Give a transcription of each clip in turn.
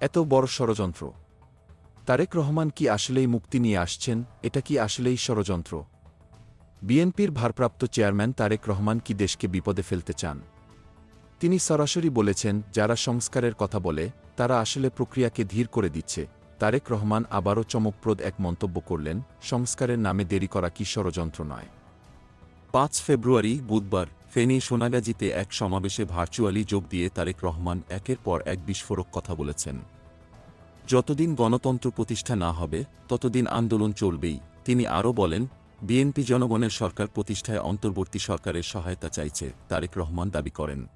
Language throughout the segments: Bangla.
এত বড় ষড়যন্ত্র। তারেক রহমান কি আসলেই মুক্তি নিয়ে আসছেন, এটা কি আসলেই ষড়যন্ত্র? বিএনপির ভারপ্রাপ্ত চেয়ারম্যান তারেক রহমান কি দেশকে বিপদে ফেলতে চান? তিনি সরাসরি বলেছেন, যারা সংস্কারের কথা বলে, তারা আসলে প্রক্রিয়াকে ধীর করে দিচ্ছে। তারেক রহমান আবারও চমকপ্রদ এক মন্তব্য করলেন, সংস্কারের নামে দেরি করা কি ষড়যন্ত্র নয়। পাঁচ ফেব্রুয়ারি, বুধবার। ফেনী সোনাগাজীতে এক সমাবেশে ভার্চুয়ালি যোগ দিয়ে তারেক রহমান একের পর এক বিস্ফোরক কথা বলেছেন। যতদিন গণতন্ত্র প্রতিষ্ঠা না হবে, ততদিন আন্দোলন চলবেই। তিনি আরও বলেন, বিএনপি জনগণের সরকার প্রতিষ্ঠায় অন্তর্বর্তী সরকারের সহায়তা চাইছে, তারেক রহমান দাবি করেন।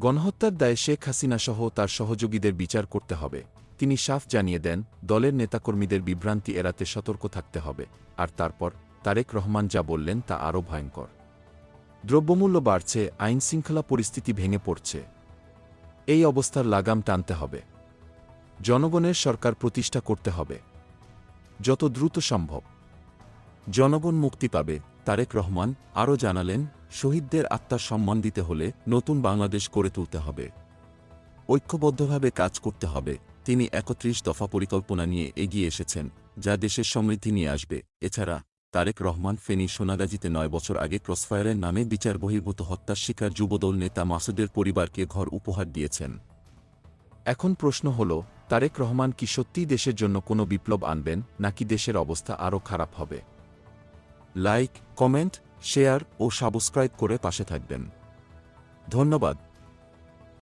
গণহত্যার দায়ে শেখ হাসিনাসহ তার সহযোগীদের বিচার করতে হবে। তিনি সাফ জানিয়ে দেন, দলের নেতাকর্মীদের বিভ্রান্তি এড়াতে সতর্ক থাকতে হবে। আর তারপর তারেক রহমান যা বললেন তা আরও ভয়ঙ্কর। দ্রব্যমূল্য বাড়ছে, আইনশৃঙ্খলা পরিস্থিতি ভেঙে পড়ছে। এই অবস্থার লাগাম টানতে হবে। জনগণের সরকার প্রতিষ্ঠা করতে হবে। যত দ্রুত সম্ভব। জনগণ মুক্তি পাবে, তারেক রহমান আরও জানালেন, শহীদদের আত্মার সম্মান দিতে হলে নতুন বাংলাদেশ গড়ে তুলতে হবে। ঐক্যবদ্ধভাবে কাজ করতে হবে। তিনি একত্রিশ দফা পরিকল্পনা নিয়ে এগিয়ে এসেছেন, যা দেশের সমৃদ্ধি নিয়ে আসবে। এছাড়া তারেক রহমান ফেনী সোনাগাজীতে নয় বছর আগে ক্রসফায়ারের নামে বিচার বহির্ভূত হত্যার শিকার যুবদল নেতা মাসুদের পরিবারকে ঘর উপহার দিয়েছেন। এখন প্রশ্ন হল, তারেক রহমান কি সত্যিই দেশের জন্য কোনো বিপ্লব আনবেন, নাকি দেশের অবস্থা আরও খারাপ হবে? লাইক, কমেন্ট, শেয়ার ও সাবস্ক্রাইব করে পাশে থাকবেন। ধন্যবাদ।